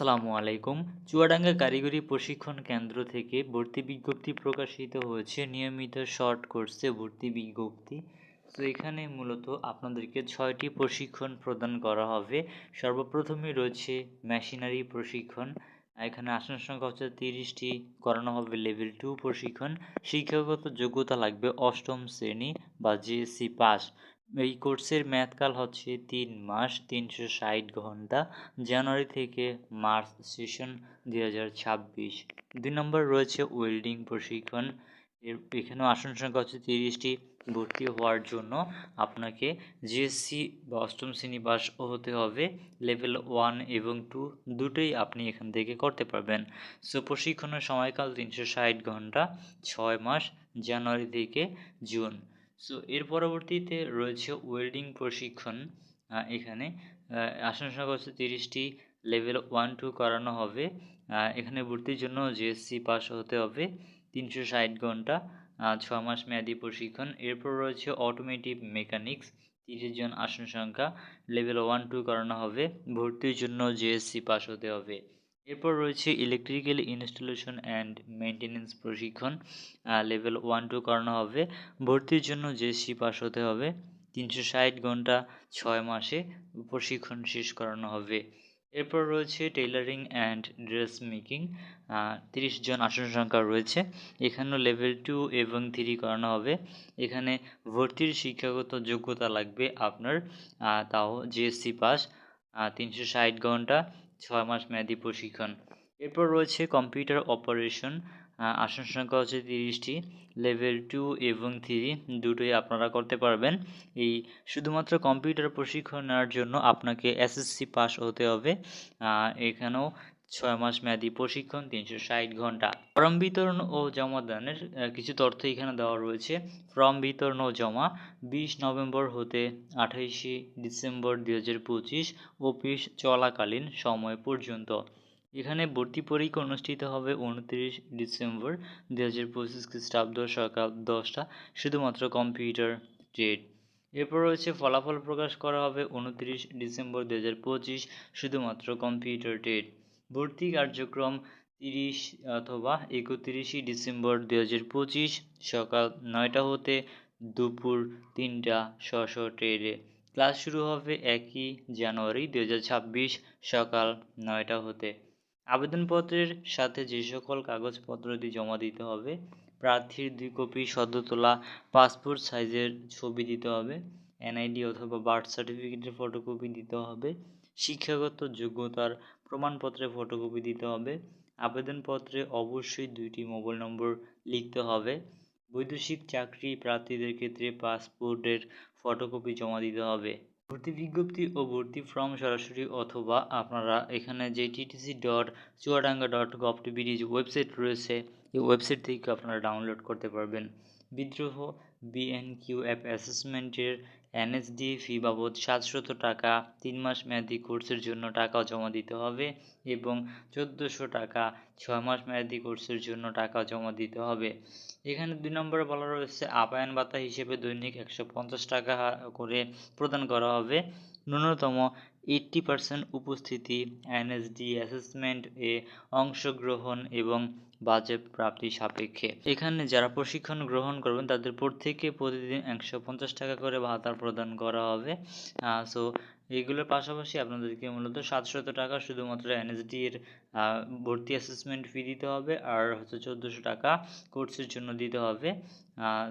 আসসালামু আলাইকুম। চুয়াডাঙ্গা কারিগরি প্রশিক্ষণ কেন্দ্র থেকে ভর্তি বিজ্ঞপ্তি প্রকাশিত হয়েছে। নিয়মিত শর্ট কোর্সে ভর্তি বিজ্ঞপ্তি। তো এখানে মূলত আপনাদেরকে ছয়টি প্রশিক্ষণ প্রদান করা হবে। সর্বপ্রথমে রয়েছে মেশিনারি প্রশিক্ষণ। এখানে আসন সংখ্যা হচ্ছে তিরিশটি, করানো হবে লেভেল টু প্রশিক্ষণ। শিক্ষাগত যোগ্যতা লাগবে অষ্টম শ্রেণি বা জিএসসি পাস। এই কোর্সের মেয়াদকাল হচ্ছে তিন মাস, তিনশো ষাট ঘণ্টা, জানুয়ারি থেকে মার্চ সেশন দুই হাজার ছাব্বিশ। দুই নম্বর রয়েছে ওয়েল্ডিং প্রশিক্ষণ। এর এখানেও আসন সংখ্যা হচ্ছে তিরিশটি। ভর্তি হওয়ার জন্য আপনাকে জিএসসি বা অষ্টম শ্রেণি পাস হতে হবে। লেভেল ওয়ান এবং টু দুটোই আপনি এখান থেকে করতে পারবেন। সো প্রশিক্ষণের সময়কাল তিনশো ষাট ঘণ্টা, ছয় মাস, জানুয়ারি থেকে জুন। সো এর পরবর্তীতে রয়েছে ওয়েল্ডিং প্রশিক্ষণ এখানে আসন সংখ্যা হচ্ছে তিরিশটি লেভেল ওয়ান টু করানো হবে। এখানে ভর্তির জন্য জিএসসি পাস হতে হবে তিনশো ষাট ঘণ্টা ছ মাস মেয়াদি প্রশিক্ষণ। এরপর রয়েছে অটোমেটিভ মেকানিক্স তিরিশ জন আসন সংখ্যা লেভেল ওয়ান টু করানো হবে। ভর্তির জন্য জিএসসি পাস হতে হবে। এরপর রয়েছে ইলেকট্রিক্যাল ইনস্টলেশন অ্যান্ড মেনটেন্যান্স প্রশিক্ষণ লেভেল ওয়ান টু করানো হবে। ভর্তির জন্য জিএসসি পাস হতে হবে, তিনশো ষাট ঘণ্টা ছয় মাসে প্রশিক্ষণ শেষ করানো হবে। এরপর রয়েছে টেইলারিং অ্যান্ড ড্রেস মেকিং তিরিশ জন আসন সংখ্যা রয়েছে। এখানেও লেভেল টু এবং থ্রি করানো হবে। এখানে ভর্তির শিক্ষাগত যোগ্যতা লাগবে আপনার তাও জিএসসি পাস তিনশো ষাট ঘণ্টা ছয় মাস মেয়াদি প্রশিক্ষণ। এরপর রয়েছে কম্পিউটার অপারেশন আসন সংখ্যা হচ্ছে তিরিশটি, লেভেল টু এবং থ্রি দুটোই আপনারা করতে পারবেন। এই শুধুমাত্র কম্পিউটার প্রশিক্ষণ নেওয়ার জন্য আপনাকে এসএসসি পাস হতে হবে। এখানেও ছয় মাস মেয়াদি প্রশিক্ষণ, তিনশো ষাট ঘণ্টা। ফর্ম বিতরণ ও জমা দানের কিছু তথ্য এখানে দেওয়া রয়েছে। ফর্ম বিতরণ ও জমা বিশ নভেম্বর হতে আঠাইশে ডিসেম্বর দুই হাজার পঁচিশ অফিস চলাকালীন সময় পর্যন্ত। এখানে ভর্তি পরীক্ষা অনুষ্ঠিত হবে উনত্রিশ ডিসেম্বর দু হাজার পঁচিশ খ্রিস্টাব্দ সকাল দশটা, শুধুমাত্র কম্পিউটার ট্রেড এরপর রয়েছে ফলাফল প্রকাশ করা হবে উনত্রিশ ডিসেম্বর দু হাজার পঁচিশ, শুধুমাত্র কম্পিউটার ট্রেড ভর্তি কার্যক্রম তিরিশ অথবা একত্রিশে ডিসেম্বর দু হাজার পঁচিশ সকাল নয়টা হতে দুপুর তিনটা স্ব ট্রেডে ক্লাস শুরু হবে একই জানুয়ারি দু হাজার ছাব্বিশ সকাল নয়টা হতে। আবেদনপত্রের সাথে যে সকল কাগজপত্রটি জমা দিতে হবে, প্রার্থীর দুই কপি সদ্য তোলা পাসপোর্ট সাইজের ছবি দিতে হবে, এনআইডি অথবা বার্থ সার্টিফিকেটের ফটোকপি দিতে হবে শিক্ষাগত যোগ্যতার প্রমাণপত্রের ফটোকপি দিতে হবে। আবেদনপত্রে অবশ্যই দুইটি মোবাইল নম্বর লিখতে হবে। বৈদেশিক চাকরি প্রার্থীদের ক্ষেত্রে পাসপোর্টের ফটোকপি জমা দিতে হবে। ভর্তি বিজ্ঞপ্তি ও ভর্তি ফর্ম সরাসরি অথবা আপনারা এখানে যে TTC dot Chuadanga dot gov টিভির যে ওয়েবসাইট রয়েছে, এই ওয়েবসাইট থেকে আপনারা ডাউনলোড করতে পারবেন। বিদ্রোহ বিএনকিউ অ্যাপ অ্যাসেসমেন্টের এনএসডি ফি বাবদ সাতশত টাকা, তিন মাস মেয়াদি কোর্সের জন্য টাকা জমা দিতে হবে এবং চোদ্দোশো টাকা, ছয় মাস মেয়াদি কোর্সের জন্য টাকা জমা দিতে হবে। এখানে দুই নম্বরে বলা রয়েছে, আপায়ন ভাতা হিসেবে দৈনিক একশো পঞ্চাশ টাকা করে প্রদান করা হবে। ন্যূনতম এইট্টি পার্সেন্ট উপস্থিতি এনএসডি অ্যাসেসমেন্ট এ অংশগ্রহণ এবং বাজেট প্রাপ্তি সাপেক্ষে। এখানে যারা প্রশিক্ষণ গ্রহণ করবেন, তাদের প্রত্যেকে প্রতিদিন একশো পঞ্চাশ টাকা করে ভাতা প্রদান করা হবে। সো এইগুলোর পাশাপাশি আপনাদেরকে মূলত সাতশত টাকা শুধুমাত্র এনএসডি এর ভর্তি অ্যাসেসমেন্ট ফি দিতে হবে আর হচ্ছে চোদ্দোশো টাকা কোর্সের জন্য দিতে হবে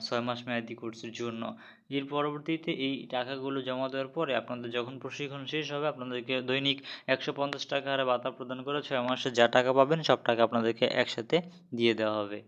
ছয় মাস মেয়াদি কোর্সের জন্য। এর পরবর্তীতে এই টাকাগুলো জমা দেওয়ার পরে আপনাদের যখন প্রশিক্ষণ শেষ হবে, আপনাদেরকে দৈনিক একশো পঞ্চাশ টাকা হারে ভাতা প্রদান করে ছয় মাসে যা টাকা পাবেন সব টাকা আপনাদেরকে একসাথে দিয়ে দেওয়া হবে।